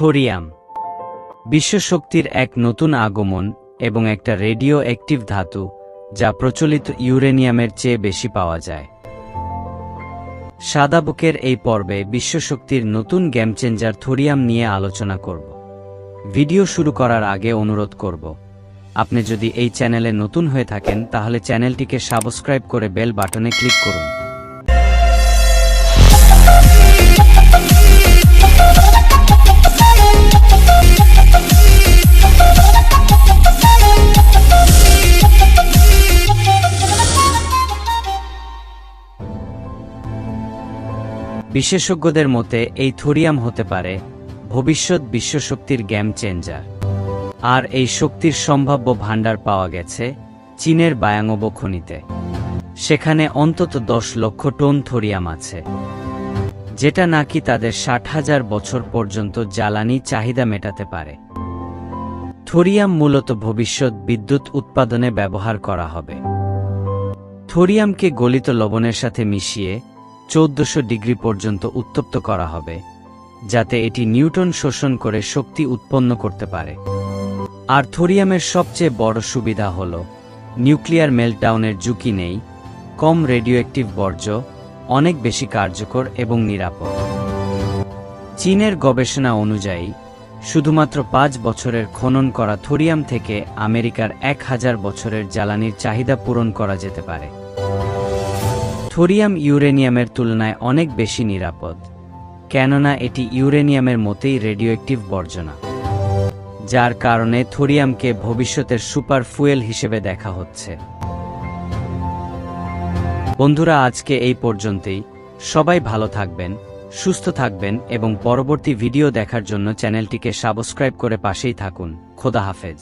Thorium বিশ্বশক্তির এক নতুন আগমন এবং একটা রেডিও অ্যাক্টিভ ধাতু যা প্রচলিত ইউরেনিয়ামের চেয়ে বেশি পাওয়া যায়। সাদা বুকের এই পর্বে বিশ্বশক্তির নতুন গেম চেঞ্জার থোরিয়াম নিয়ে আলোচনা করব। ভিডিও শুরু করার আগে অনুরোধ করব, আপনি যদি এই চ্যানেলে নতুন হয়ে থাকেন তাহলে চ্যানেলটিকে সাবস্ক্রাইব করে বেল বাটনে ক্লিক করুন। বিশেষজ্ঞদের মতে, এই থোরিয়াম হতে পারে ভবিষ্যৎ বিশ্বশক্তির গেম চেঞ্জার। আর এই শক্তির সম্ভাব্য ভাণ্ডার পাওয়া গেছে চীনের বায়াঙ্গব খনিতে। সেখানে অন্তত দশ লক্ষ টন থোরিয়াম আছে, যেটা নাকি তাদের ষাট হাজার বছর পর্যন্ত জ্বালানি চাহিদা মেটাতে পারে। থোরিয়াম মূলত ভবিষ্যৎ বিদ্যুৎ উৎপাদনে ব্যবহার করা হবে। থোরিয়ামকে গলিত লবণের সাথে মিশিয়ে চৌদ্দশো ডিগ্রি পর্যন্ত উত্তপ্ত করা হবে, যাতে এটি নিউটন শোষণ করে শক্তি উৎপন্ন করতে পারে। আর থোরিয়ামের সবচেয়ে বড় সুবিধা হল, নিউক্লিয়ার মেল্টডাউনের ঝুঁকি নেই, কম রেডিওঅ্যাক্টিভ বর্জ্য, অনেক বেশি কার্যকর এবং নিরাপদ। চীনের গবেষণা অনুযায়ী, শুধুমাত্র পাঁচ বছরের খনন করা থোরিয়াম থেকে আমেরিকার এক হাজার বছরের জ্বালানির চাহিদা পূরণ করা যেতে পারে। থোরিয়াম ইউরেনিয়ামের তুলনায় অনেক বেশি নিরাপদ, কেননা এটি ইউরেনিয়ামের মতেই রেডিওঅ্যাক্টিভ বর্জনা, যার কারণে থোরিয়ামকে ভবিষ্যতের সুপার ফুয়েল হিসেবে দেখা হচ্ছে। বন্ধুরা, আজকে এই পর্যন্তই। সবাই ভালো থাকবেন, সুস্থ থাকবেন এবং পরবর্তী ভিডিও দেখার জন্য চ্যানেলটিকে সাবস্ক্রাইব করে পাশেই থাকুন। খোদা হাফেজ।